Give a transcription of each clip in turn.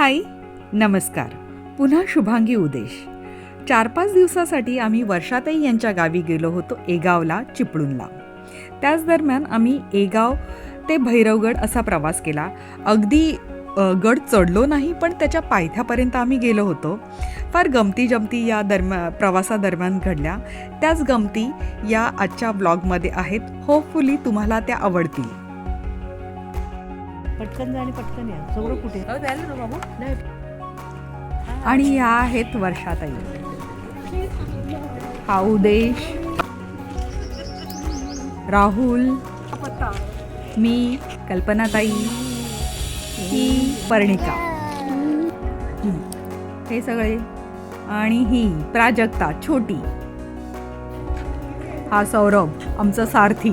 हाय नमस्कार. पुन्हा शुभांगी उदेश. चार पाच दिवसासाठी आम्ही वर्षाताई यांच्या गावी गेलो होतो एगावला चिपळूणला. त्याच दरम्यान आम्ही एगाव ते भैरवगड असा प्रवास केला. अगदी गड चढलो नाही पण त्याच्या पायथ्यापर्यंत आम्ही गेलो होतो. फार गमती जमती या दरम्या प्रवासादरम्यान घडल्या. त्याच गमती या आजच्या ब्लॉगमध्ये आहेत. होपफुली तुम्हाला त्या आवडतील. पटकन जा आणि पटकन या. सगळं कुठे? नाही. आणि या आहेत वर्षाताई. हा उदेश. राहुल. मी कल्पनाताई. ही पर्णिका. हं. हे सगळे. आणि ही प्राजक्ता छोटी. हा सौरभ आमचा सारथी.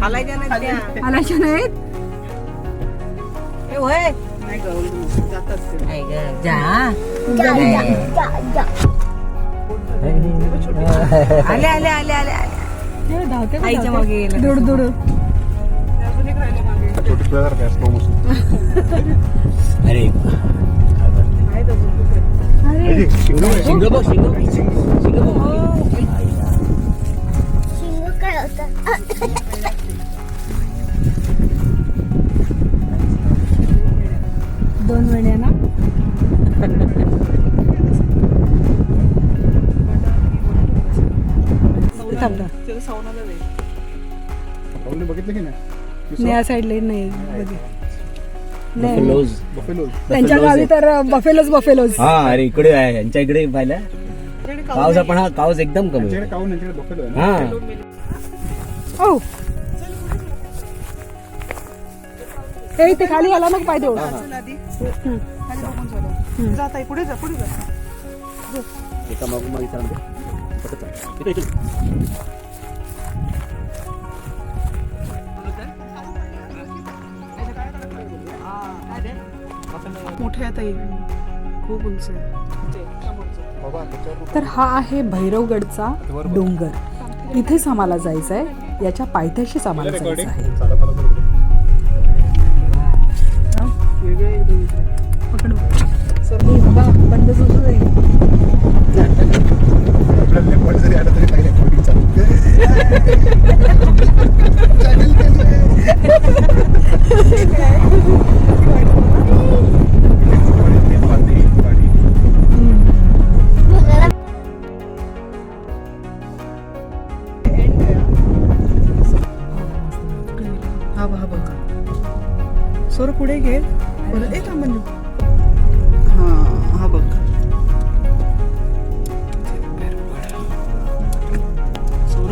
हालायच्या नाही त्या. आलाच्या नाहीत? ए, होय नाही ग, जा. आले आले आले आले आले. आईच्या मागे गेले दुड दुड. अरे. शिंग बघ शिंग शिंग बघ दोन वेळा ना. बघितलं की नाही? नाही या साईडला नाही बघितलं. नाही. Buffaloes. बफेलो त्यांच्या गावी तर बफेलोच बफेलोज हा अरे इकडे आहे. यांच्या इकडे पाहिलं? पावसा पण हा पाऊस एकदम कमी हा. हे इथे खाली आला मग पाय देऊ चालते पटकन चाल. इथे, इथे. मोठे आता खूप उंच तर हा आहे भैरवगडचा डोंगर. इथेच आम्हाला जायचं आहे याच्या पायथ्याशीच आम्हाला जायचं आहे हा बघा. हा सोर पुढे घे. बरं एक मंजू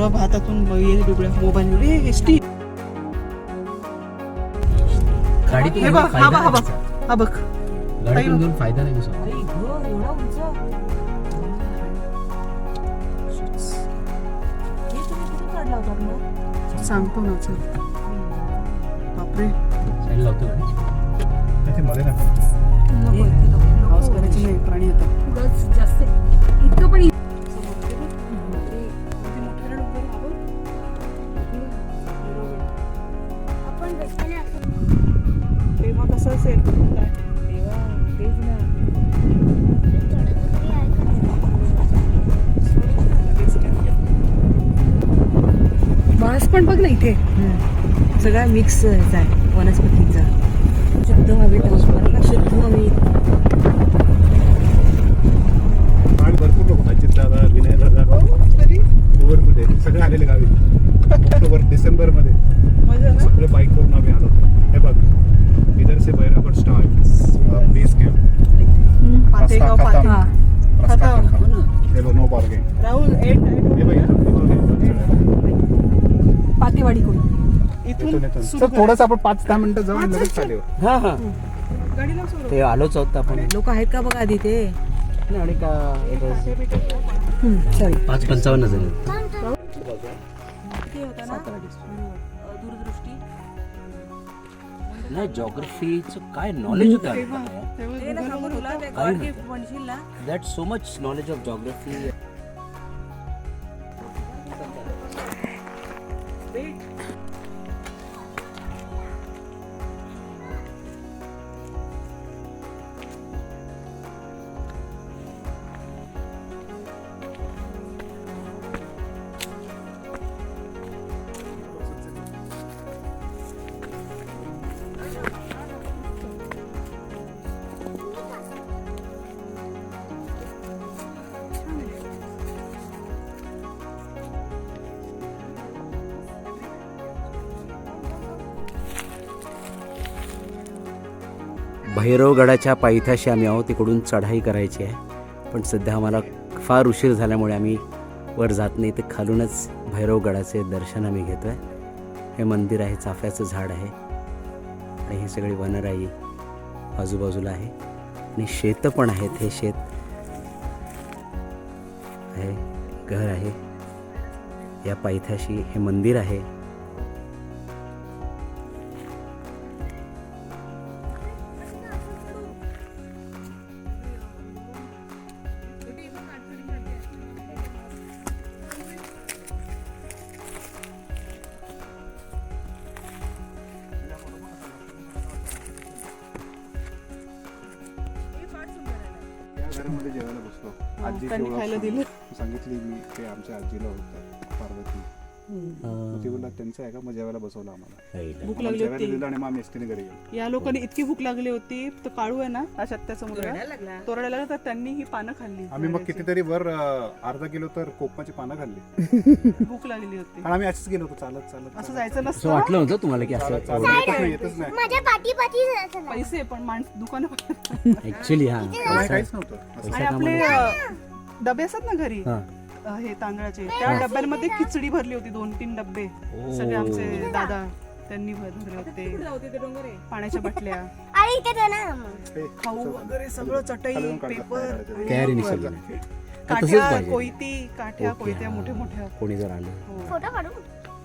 येईल बिबड्या मोबाईल ए एस टी गाडीतून हे बघ हा बघ हा फायदा बघ नाही. हा बघ. गाडीतून फायदा नाही सांगतो ना चल. बापरे. साईड लावतो गाडी. मध्ये नको करायची नाही प्राणी येतात. जास्त. इतकं पण कसं असेल? तेव्हा तेच ना माणस पण बघ ना इथे. सगळा मिक्स आहे वनस्पतींचा. शुद्ध हवेत हा. खाता हो ना. हे बघ नो पार्किंग राहुल एट हे बघ इथं पातेवाडी कोण? इथून इथून इथून. सर थोडंसं आपण पाच दहा मिनिटं जाऊन लगेच चालेल हा हा. ते आलोच आहोत आपण. लोक आहेत का बघा आधी ते? आणि का चल पाच पंचावन्न जण काय जॉग्रफीचं काय नॉलेज होतं that so much knowledge of geography भैरवगडाच्या पायथ्याशी आम्ही आहोत तिकडून चढाई करायची आहे. पण सध्या आम्हाला फार उशीर झाल्यामुळे आम्ही वर जात नाही तर खालूनच भैरवगडाचे दर्शन आम्ही घेतो आहे हे मंदिर आहे चाफ्याचं झाड आहे. आणि ही सगळी वनराई आजूबाजूला आहे. आणि शेतं पण आहेत हे शेत आहे घर आहे. या पायथ्याशी हे मंदिर आहे. घरामध्ये जेवायला बसलो. आजी खायला दिलं. सांगितली मी ते आमच्या आजीला होतं पार्वती. मग ती बोलला त्यांचं आहे का? मग जेवायला बसवलं आम्हाला. भूक लागली जेवायला होती. दिलं आणि मग आम्ही एसटीने घरी गेलो. या लोकांनी इतकी भूक लागली होती. तर काळू आहे ना त्याचा मुलगा. तोरडायला लागला तर त्यांनी ही पानं खाल्ली. आम्ही मग कितीतरी वर अं, अर्धा किलो तर कोकमाची पानं खाल्ली. भूक लागलेली होती. आणि आम्ही अशीच गेलो होतो चालत चालत असं जायचं असं नसतं वाटलं होतं तुम्हाला की असं चालत येतच नाही येतच नाही. माझ्या पाठी पाठी जायचं नाही. पैसे पण माणस दुकान ऍक्च्युली हा काहीच नव्हतं. असं आणि आपले अ, डबे असतात ना घरी? हा. अ, हे तांदळाचे. त्या डब्यांमध्ये खिचडी भरली होती दोन तीन डब्बे. सगळे आमचे दादा त्यांनी भरले होते. पाण्याच्या बाटल्या. अरे इथे दे ना मग. ते खाऊ वगैरे सगळं चटई पेपर तसंच काठ्या पाहिजे. कोयती काठ्या कोयत्या हा. मोठ्या मोठ्या. कोणी जर आलं हो. फोटो काढू?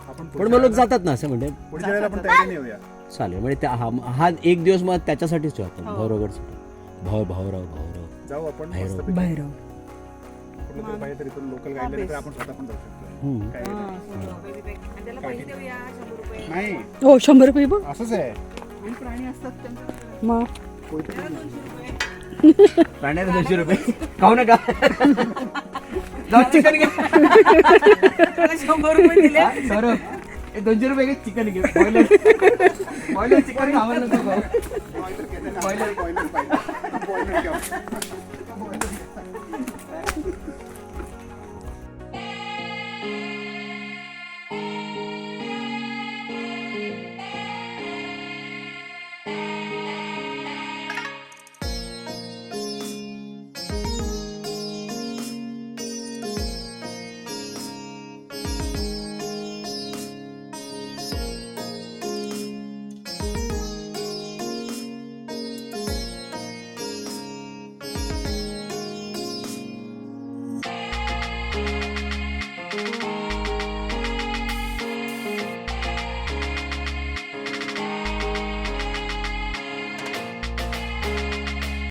आपण पण मग लोक जातात ना असं म्हणजे. पुढच्या वेळेला आपण तयारीने येऊया चालेल म्हणजे त्या हा हा एक दिवस मग त्याच्यासाठीच ठेवतो भाऊरावगडसाठी भाऊ भाऊराव भाऊराव जाऊ आपण. मस्तपैकी. बाहेर कुठलं तरी पाहिजे तरी लोकल तर आपण स्वतः पण जाऊ शकतो. काय नाही. हो शंभर रुपये बघ. असंच आहे. प्राणी असतात त्यांच्याकडे मग? प्राण्याला दोनशे रुपये. खाऊ नका. जाऊ चिकन घे. शंभर रुपये दिले. सौरभ हे दोनशे रुपये घे चिकन घे. बॉयलर बॉयलर चिकन खावं नको खाऊ. Boiler boiler boiler